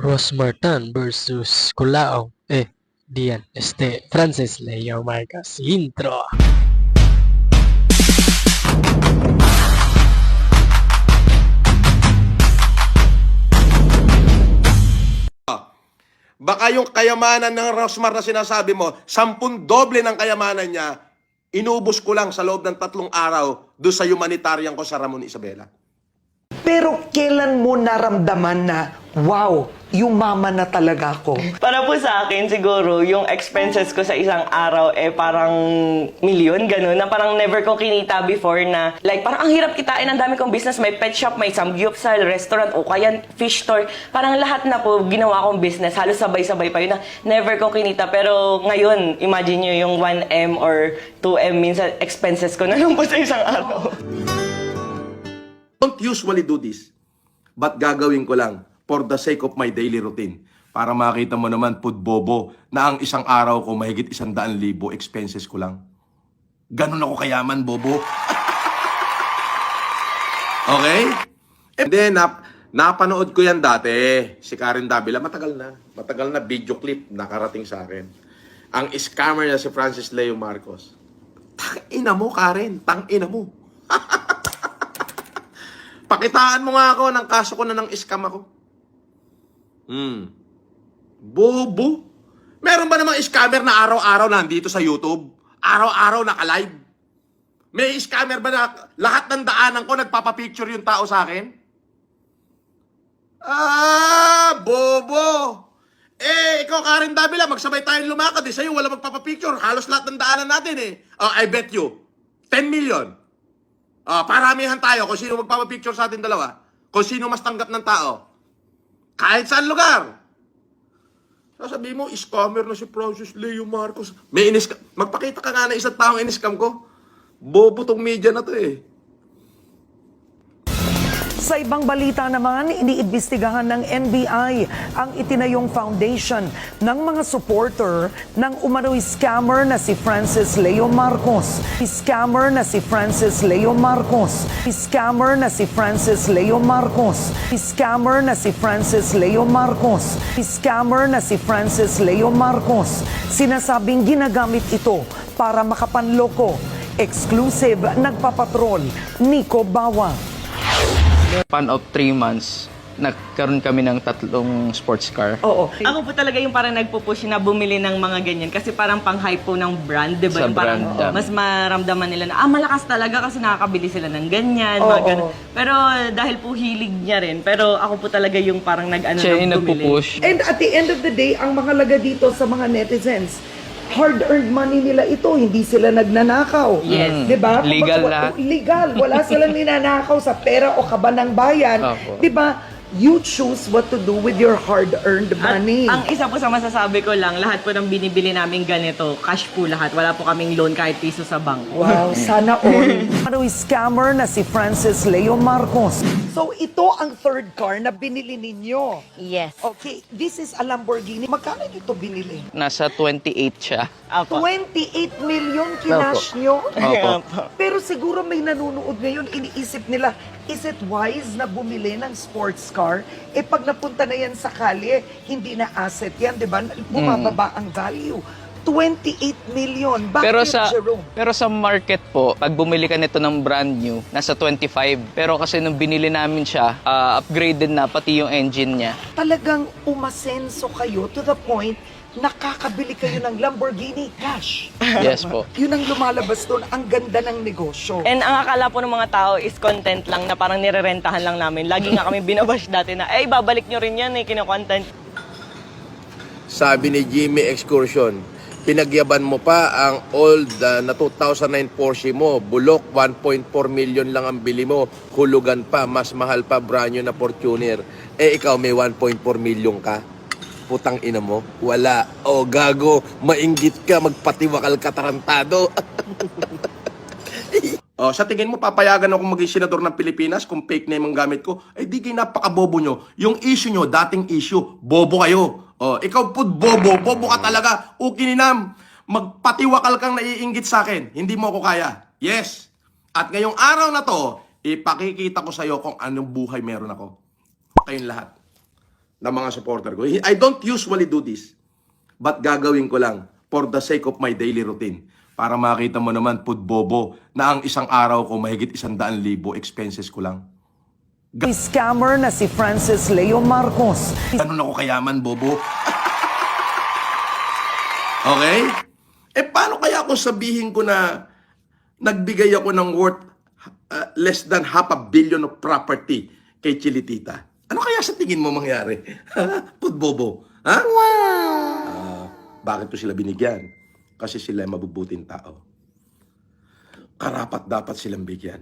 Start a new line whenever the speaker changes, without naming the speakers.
Rosmartan versus Culao. Eh, Dian. Este, Francis Leo Marcos. Intro.
Baka yung kayamanan ng Rosmar na sinasabi mo, sampun doble ng kayamanan niya, inubos ko lang sa loob ng tatlong araw doon sa humanitarian ko sa Ramon Isabela.
Pero kailan mo naramdaman na, wow, yumaman na talaga ako?
Para po sa akin, siguro, yung expenses ko sa isang araw, eh, parang milyon, gano'n, na parang never ko kinita before na, like, parang ang hirap kitain, ang dami kong business, may pet shop, may samgyupsal, restaurant, o kaya fish store, parang lahat na po ginawa kong business, halos sabay-sabay pa yun na never ko kinita. Pero ngayon, imagine nyo yung 1M or 2M, minsan expenses ko na lang po sa isang araw.
Don't usually do this, but gagawin ko lang for the sake of my daily routine. Para makita mo naman, pudbobo, na ang isang araw ko mahigit isang daan libo expenses ko lang. Ganun ako kayaman, bobo. okay? And then, nap napanood ko yan dati. Si Karen Davila, matagal na. Matagal na video clip nakarating sa akin. Ang scammer niya si Francis Leo Marcos. Tang-ina mo, Karen. Tang-ina mo. Pakitaan mo nga ako ng kaso ko na ng scam ako. Hmm. Bobo. Meron ba namang scammer na araw-araw nandito sa YouTube? Araw-araw naka-live? May scammer ba na lahat ng daanan ko nagpapapicture yung tao sa akin? Ah, bobo. Eh, ikaw Karen Davila, magsabay tayong lumakad eh. Sa'yo wala magpapapicture. Halos lahat ng daanan natin eh. Oh, I bet you. 10 million. Ah, paramihan tayo kung sino magpapapicture sa atin dalawa. Kung sino mas tanggap ng tao. Kahit saan lugar. Sasabihin mo, scammer na si Francis Leo Marcos. May inis Magpakita ka nga na isang taong iniscam ko. Bobo tong media na to eh.
Sa ibang balita naman, iniimbestigahan ng NBI ang itinayong foundation ng mga supporter ng umano'y scammer na si Francis Leo Marcos. Scammer na si Francis Leo Marcos. Scammer na si Francis Leo Marcos. Scammer na si Francis Leo Marcos. Scammer na si Francis Leo Marcos. Sinasabing ginagamit ito para makapanloko. Exclusive nagpapatrol, Nico Bawa.
Span of 3 months, nagkaroon kami ng tatlong sports car.
Oo. Ako po talaga yung parang nagpo-push na bumili ng mga ganyan kasi parang pang-hype po ng brand, di ba?
Sa
Yung parang
brand,
mas maramdaman nila na, ah, malakas talaga kasi nakakabili sila ng ganyan, mga
Oo.
ganun. Pero dahil po hilig niya rin, pero ako po talaga yung parang nag-ano
Siya yung
ng bumili.
nagpo-push.
And at the end of the day, ang mahalaga dito sa mga netizens, hard-earned money nila ito, hindi sila nagnanakaw.
Yes.
'Di ba?
Legal lahat.
Legal. Wala silang ninanakaw sa pera o kaba ng bayan.
Opo.
'Di ba? You choose what to do with your hard-earned
At
money.
ang isa po sa masasabi ko lang, lahat po ng binibili namin ganito, cash po lahat. Wala po kaming loan kahit piso sa bangko.
Wow, sana all. Ano scammer na si Francis Leo Marcos. So ito ang third car na binili ninyo.
Yes.
Okay, this is a Lamborghini. Magkano ito binili?
Nasa 28 siya.
Apo.
28 million kinash nyo?
Opo.
Pero siguro may nanonood ngayon, iniisip nila, is it wise na bumili ng sports car? Eh pag napunta na yan sa kalye, hindi na asset yan, di ba? Bumababa ang value. 28 million. Bakit,
Pero sa
Jerome?
pero sa market po, pag bumili ka nito ng brand new, nasa 25. Pero kasi nung binili namin siya, ah, upgraded na pati yung engine niya.
Talagang umasenso kayo to the point nakakabili kayo ng Lamborghini cash.
Yes po.
Yun ang lumalabas doon. Ang ganda ng negosyo.
And ang akala po ng mga tao is content lang na parang nirerentahan lang namin. Lagi nga kami binabash dati na, eh, babalik nyo rin yan eh, kino-content.
Sabi ni Jimmy Excursion, pinagyaban mo pa ang old uh, na 2009 Porsche mo. Bulok, 1.4 million lang ang bili mo. Hulugan pa, mas mahal pa brand new na Fortuner. Eh ikaw may 1.4 million ka. Putang ina mo, wala. O gago, mainggit ka, magpatiwakal ka tarantado. Oh, sa tingin mo papayagan ako maging senador ng Pilipinas kung fake name ang gamit ko? Eh di kayo napakabobo nyo. Yung issue nyo, dating issue, bobo kayo. Oh, ikaw po bobo, bobo ka talaga. Ukininam, magpatiwakal kang naiinggit sa akin. Hindi mo ako kaya. Yes. At ngayong araw na to, ipakikita ko sa iyo kung anong buhay meron ako. Kayong lahat. Ng mga supporter ko. I don't usually do this. But gagawin ko lang for the sake of my daily routine. Para makita mo naman, pudbobo, na ang isang araw ko mahigit isang daan libo expenses ko lang.
Scammer na si Francis Leo Marcos.
Ganun ako kayaman, bobo. okay? Eh, paano kaya kung sabihin ko na nagbigay ako ng worth uh, less than half a billion of property kay Chilitita? Ano kaya sa tingin mo mangyari? Pudbobo. Ha? Wow! bakit ko sila binigyan? Kasi sila ay mabubuting tao. Karapat dapat silang bigyan.